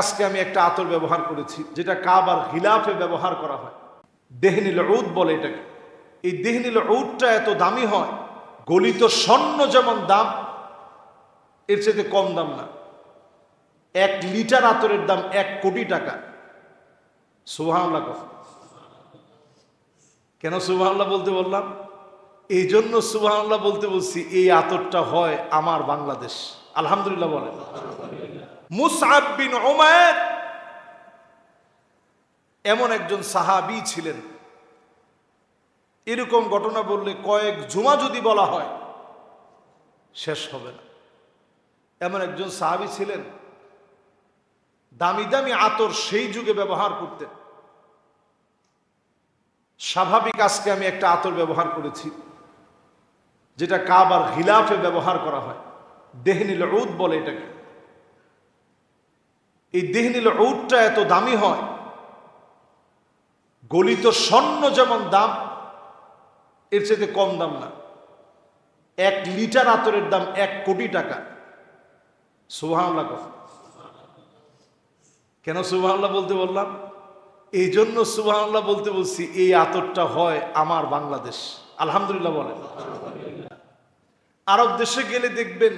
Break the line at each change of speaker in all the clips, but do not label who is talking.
আজকে আমি একটা আতর ব্যবহার করেছি, যেটা কাবার খিলাফে ব্যবহার করা হয়। দেহনিল ঔদ বলে এটাকে। এই দেহনিল ঔদটা এত দামি হয়, গলিত স্বর্ণ যেমন দাম, এর চাইতে কম দাম না। এক লিটার আতরের দাম এক কোটি টাকা। সুবহানাল্লাহ কথা কেন সুবহানাল্লাহ বলতে বললাম? এই জন্য সুবহানাল্লাহ বলতে বলছি, এই আতরটা হয় আমার বাংলাদেশ। আলহামদুলিল্লাহ বলেন। মুসআব বিন উমায়ের এমন একজন সাহাবি ছিলেন। এরকম ঘটনা বললে কয়েক জুমা যদি বলা হয়, শেষ হবে না। এমন একজন সাহাবী ছিলেন, দামি দামি আতর সেই যুগে ব্যবহার করতেন। স্বাভাবিক আজকে আমি একটা আতর ব্যবহার করেছি, যেটা কাবার খিলাফে ব্যবহার করা হয়। দেহনিল ঔদ বলে এটাকে। এই দেহনিল ঔদটা এত দামি হয়। গলিত স্বর্ণ যেমন দাম, এর চাইতে কম দাম না। এক লিটার আতরের দাম এক কোটি টাকা। সুবহানাল্লাহ কথা কেন সুবহানাল্লাহ বলতে বললাম? এই জন্য সুবহানাল্লাহ বলতে বলছি, এই আতরটা হয় আমার বাংলাদেশ। আলহামদুলিল্লাহ বলেন। আরব দেশে গেলে দেখবেন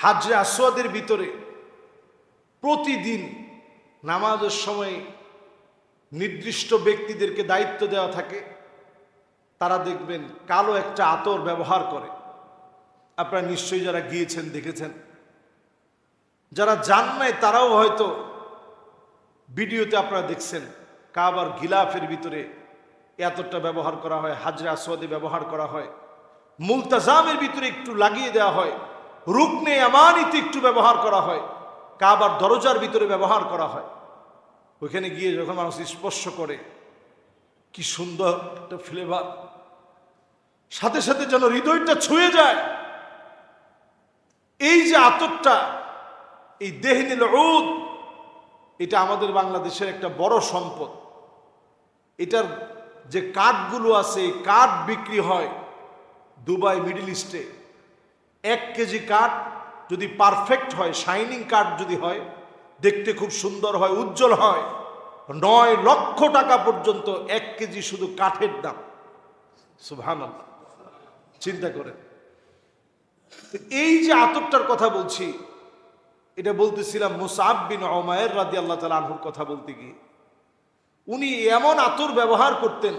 হাজরে আসোয়াদের ভিতরে প্রতিদিন নামাজের সময় নির্দিষ্ট ব্যক্তিদেরকে দায়িত্ব দেওয়া থাকে। তারা দেখবেন কালো একটা আতর ব্যবহার করে। আপনারা নিশ্চয়ই যারা গিয়েছেন, দেখেছেন। যারা জান নাই, তারাও হয়তো ভিডিওতে আপনারা দেখছেন, কাবার গিলাফের ভিতরে এতটা ব্যবহার করা হয়, হাজরা আসওয়াদে ব্যবহার করা হয়। মুলতাজামের ভিতরে একটু লাগিয়ে দেওয়া হয়। রুকনে আমানিতে একটু ব্যবহার করা হয়। কাবার দরজার ভিতরে ব্যবহার করা হয়। ওইখানে গিয়ে যখন মানুষ স্পর্শ করে, কি সুন্দর একটা ফ্লেভার সাথে সাথে যেন হৃদয়টা ছুঁয়ে যায়। এই যে আতরটা, এই দেহনিল উদ এটা আমাদের বাংলাদেশের একটা বড় সম্পদ। এটার যে কাঠগুলো আছে কাঠ বিক্রি হয় দুবাই, মিডিল ইস্টে। এক কেজি কাঠ যদি পারফেক্ট হয় শাইনিং কাঠ যদি হয়, দেখতে খুব সুন্দর হয়, উজ্জ্বল হয়, নয় লক্ষ টাকা পর্যন্ত এক কেজি শুধু কাঠের দাম। সুভান চিন্তা করেন। তো এই যে আতরটার কথা বলছি, এটা বলতেছিলাম মুসাব বিন অমায়ের রাদি আল্লাহ তালা আনহুর কথা বলতে গিয়ে। উনি এমন আতর ব্যবহার করতেন,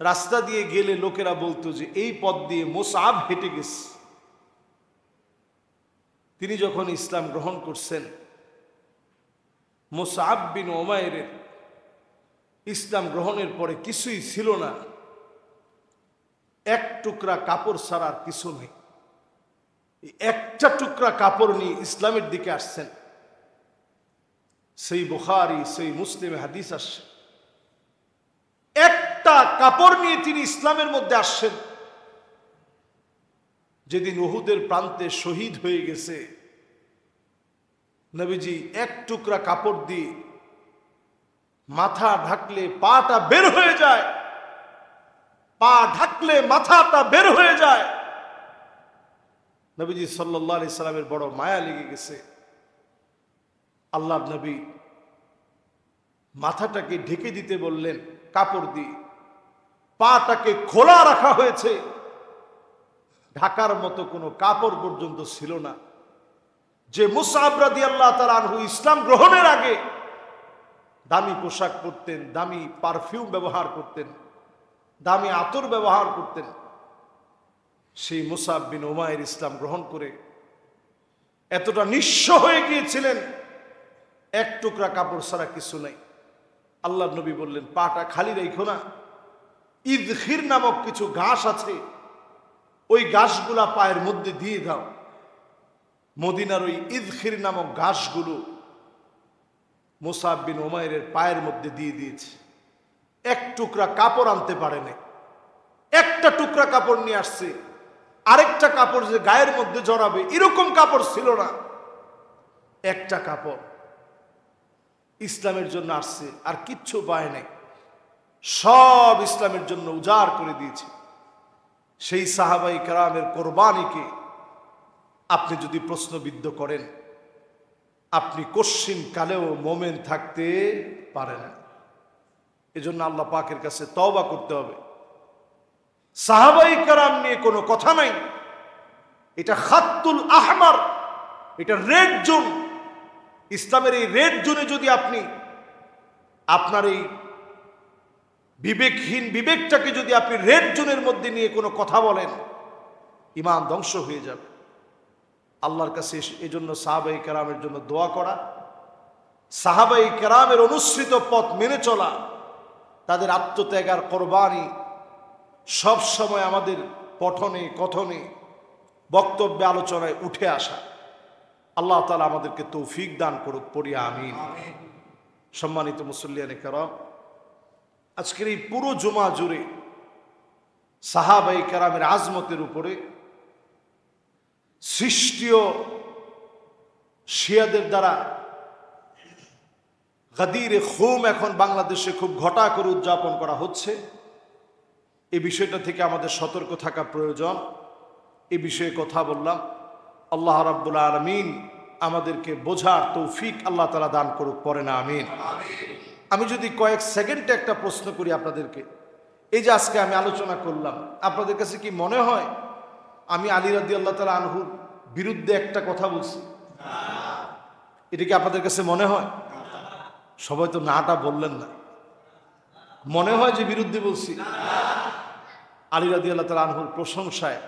রাস্তা দিয়ে গেলে লোকেরা বলতো যে, এই পথ দিয়ে মোসাব হেঁটে গেছে। তিনি যখন ইসলাম গ্রহণ করছেন, মোসাব বিন ওমায়ের ইসলাম গ্রহণের পরে কিছুই ছিল না। এক টুকরা কাপড় ছাড়া আর কিছু নেই। একটা টুকরা কাপড় নিয়ে ইসলামের দিকে আসছেন। সেই বুখারি, সেই মুসলিম হাদিস আসছে। একটা কাপড় নিয়ে তিনি ইসলামের মধ্যে আসছেন। যেদিন উহুদের প্রান্তে শহীদ হয়ে গেছে, নবীজি এক টুকরা কাপড় দিয়ে মাথা ঢাকলে পাটা বের হয়ে যায়, পা ঢাকলে মাথাটা বের হয়ে যায়। নবীজি সাল্লাহ সাল্লামের বড় মায়া লেগে গেছে। আল্লাহ নবী মাথাটাকে ঢেকে দিতে বললেন কাপড় দিয়ে। পাটাকে খোলা রাখা হয়েছে। ঢাকার মতো কোনো কাপড় পর্যন্ত ছিল না। যে মুসাবরাদি আল্লাহ তালু ইসলাম গ্রহণের আগে দামি পোশাক পরতেন, দামি পারফিউম ব্যবহার করতেন, দামি আতর ব্যবহার করতেন, সেই মুসাব ওমায়ের ইসলাম গ্রহণ করে এতটা নিঃস্ব হয়ে গিয়েছিলেন, এক টুকরা কাপড় ছাড়া কিছু নাই। আল্লাহ নবী বললেন, পাটা খালি রেখো না। ঈদখির নামক কিছু ঘাস আছে ওই ঘাসগুলা পায়ের মধ্যে দিয়ে দাও। মদিনার ওই ইদখির নামক ঘাসগুলো মুসাব বিন ওমায়ের পায়ের মধ্যে দিয়ে দিয়েছে। এক টুকরা কাপড় আনতে পারে নাই। একটা টুকরা কাপড় নিয়ে আসছে। আরেকটা কাপড় যে গায়ের মধ্যে জড়াবে, এরকম কাপড় ছিল না। একটা কাপড় ইসলামের জন্য আসছে, আর কিচ্ছু পায় নাই। সব ইসলামের জন্য উজাড় করে দিয়েছে। সেই সাহাবাই কারামের কোরবানিকে আপনি যদি প্রশ্নবিদ্ধ করেন, আপনি কশ্চিন কালেও মোমেন থাকতে পারেন এজন্য আল্লাহ পাকের কাছে তওবা করতে হবে। সাহাবাই কারাম নিয়ে কোনো কথা নাই। এটা খাত্তুল আহমার, এটা রেড জোন। ইসলামের এই রেড জোনে যদি আপনি আপনার এই বিবেকহীন বিবেকটাকে যদি আপনি রেড জোনের মধ্যে নিয়ে কোনো কথা বলেন ইমান ধ্বংস হয়ে যাবে। আল্লাহর কাছে এস- এই জন্য সাহাবাই কেরামের জন্য দোয়া করা সাহাবাই কেরামের অনুসৃত পথ মেনে চলা তাদের আত্মত্যাগ আর কোরবানি সব সময় আমাদের পঠনে কথনে বক্তব্যে আলোচনায় উঠে আসা। আল্লাহ তালা আমাদেরকে তৌফিক দান করুক পড়িয়া আমিন। সম্মানিত মুসল্লিয়ানে কেরাম আজকের এই পুরো জমা জুড়ে সাহাবাই কারামের আজমতের উপরে সৃষ্টীয় শিয়াদের দ্বারা গাদিরে খুম এখন বাংলাদেশে খুব ঘটা করে উদযাপন করা হচ্ছে। এই বিষয়টা থেকে আমাদের সতর্ক থাকা প্রয়োজন। এ বিষয়ে কথা বললাম। আল্লাহ রাব্বুল আলমিন আমাদেরকে বোঝার তৌফিক আল্লাহ তালা দান করুক পরে না, আমিন। আমি যদি কয়েক সেকেন্ডে একটা প্রশ্ন করি আপনাদেরকে, এই যে আজকে আমি আলোচনা করলাম, আপনাদের কাছে কি মনে হয় আমি আলী রাদি আল্লাহ তালা আনহুর বিরুদ্ধে একটা কথা বলছি? এটা কি আপনাদের কাছে মনে হয়? সবাই তো নাটা বললেন না। মনে হয় যে বিরুদ্ধে বলছি? আলী রাদি আল্লাহ তালা আনহুর প্রশংসায়।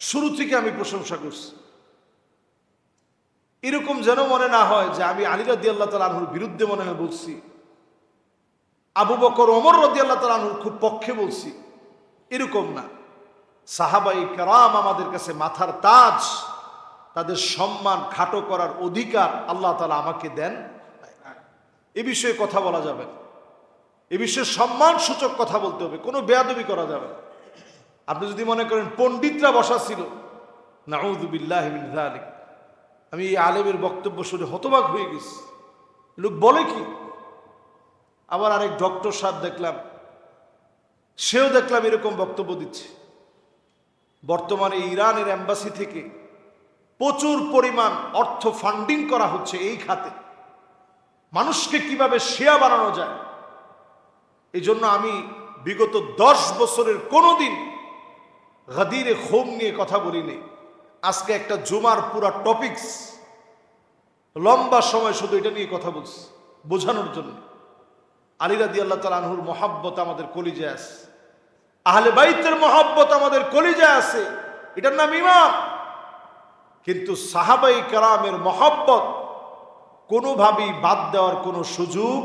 শুরু থেকে আমি প্রশংসা করছি। এরকম যেন মনে না হয় যে আমি আলী রাদি আল্লাহ তালা আনহুর বিরুদ্ধে মনে হয় বলছি। আবু বকর ওমর রদি আল্লাহ তালা খুব পক্ষে বলছি, এরকম না। সাহাবাই কারাম আমাদের কাছে মাথার তাজ, তাদের সম্মান খাটো করার অধিকার আল্লাহ তালা আমাকে দেন এ বিষয়ে কথা বলা যাবে এ বিষয়ে সম্মান সূচক কথা বলতে হবে, কোনো বেয়াদবি করা যাবে না। আপনি যদি মনে করেন পণ্ডিতরা বসা ছিল নাউদুবিল্লাহ আমি এই আলেমের বক্তব্য শুনে হতবাক হয়ে গেছি। লোক বলে কি? আবার আরেক ডক্টর সাহেব দেখলাম, সেও দেখলাম এরকম বক্তব্য দিচ্ছে। বর্তমানে ইরানের এম্বাসি থেকে প্রচুর পরিমাণ অর্থ ফান্ডিং করা হচ্ছে এই খাতে। মানুষকে কীভাবে শেয়া বানানো যায়? এই জন্য আমি বিগত দশ বছরের কোনো দিন গাদিরে খোম নিয়ে কথা বলিনি। আজকে একটা জুমার পুরা টপিকস লম্বা সময় শুধু এটা নিয়ে কথা বলছি, বোঝানোর জন্য। আলিরাদি আল্লাহ তালা আনহুর মহাব্বত আমাদের কলিজে আছে। আহলে বাইতের মহাব্বত আমাদের কলিজে আছে। এটার নাম ইমাম। কিন্তু সাহাবাই কালামের মহাব্বত কোনোভাবেই বাদ দেওয়ার কোনো সুযোগ